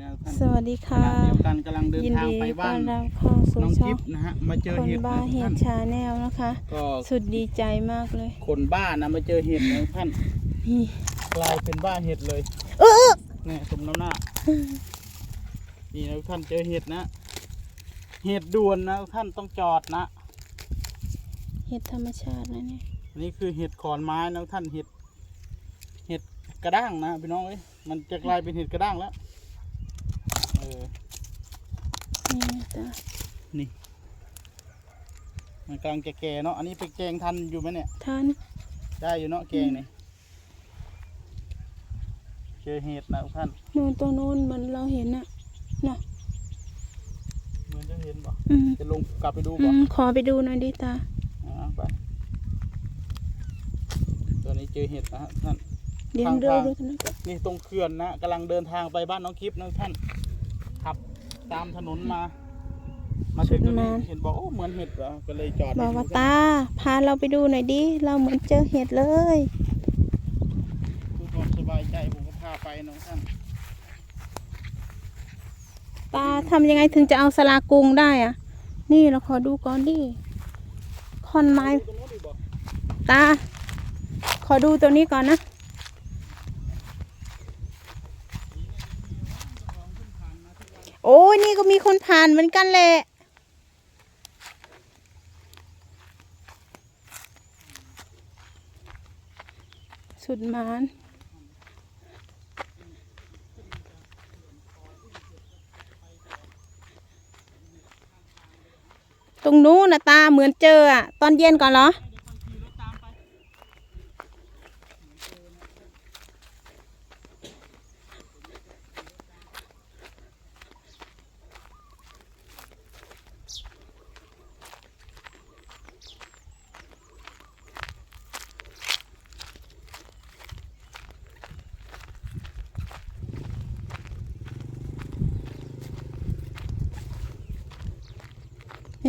นะท่านสวัสดีขค่ะณะเดียวกันกำลังเดินยินทางดีไปต้บ้าอนนรับเข้าสู่น้องช่อกิงฟต์นะฮะมาเจอคนเห็ดบ้านะเห็ท่าดนชาแนลนะคะ ก็สุดดีใจมากเลย คนบ้านะมาเจอเห็ดนะท่านนี่กลายเป็นบ้าเห็ดเลยเออเนี่ยสมน้ำหน้านี่นะท่านเจอเห็ดนะ เห็ดด่วนนะท่านต้องจอดนะ เห็ดธรรมชาตินะเนี่ยอันนี้คือเห็ดขอนไม้นะท่านเห็ด เห็ดกระด้างนะพี่น้องเอ้ยมันจะกลายเป็นเห็ดกระด้างแล้ว เออนี่นะจ๊ะนี่ มันกำลังจะแก่เนาะ อันนี้ไปแกงทันอยู่ไหมเนี่ยท่านได้อยู่เนาะแกงนี่เจอเห็ดนะท่านนู่นตัวนู้นเหมือนเราเห็นอะน่ะเหมือนจะเห็นบ่อืมจะลงกลับไปดูอืบ่มขอไปดูหน่อยดิตาอ่าไปตัวนี้เจอเห็ดนะฮะท่านเดี๋ยวทางเดินทางดูกันนะจ๊ะนี่ตรงเขื่อนนะกำลังเดินทางไปบ้านน้องคลิปนะท่านขับ ตามถนนมา มาถึงตรงนี้เห็นบอกโอ้เหมือนเห็ดเหรอก็เลยจอดบอกว่าดูตา พาเราไปดูหน่อยดิ เราเหมือนเจอเห็ดเลยเพื่อความสบายใจผมก็พาไปนะท่านตาทำยังไงถึงจะเอาสลากรุงได้อะนี่เราขอดูก่อนดิคอนไม้ตรงนู้นดีบอกตาขอดูตัวนี้ก่อนนะ โอ้ยนี่ ก็มีคนผ่านเหมือนกันแหละสุดมานตรงนู้นนะตาเหมือนเจออะตอนเย็นก่อนเหรอ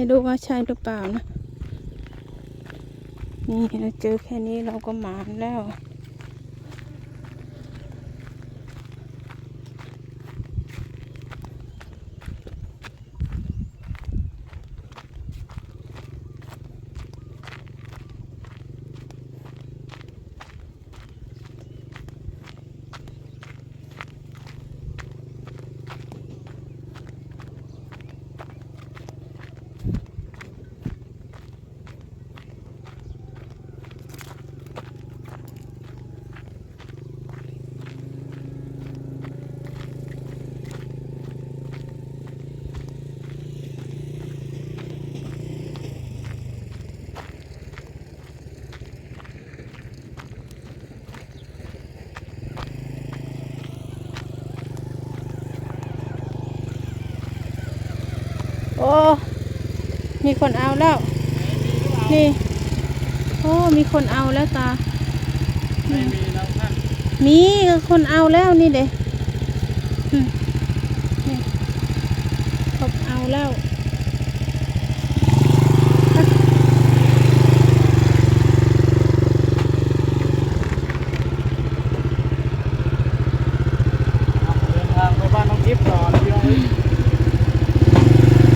ไม่รู้ว่าใช่หรือเปล่านะ นี่เราเจอแค่นี้เราก็หมานแล้ว โอ้ มีคนเอาแล้ว นี่ โอ้ มีคนเอาแล้วตา ไม่มีนะท่านมีคนเอาแล้วนี่เด็นี่เขาเอาแล้ว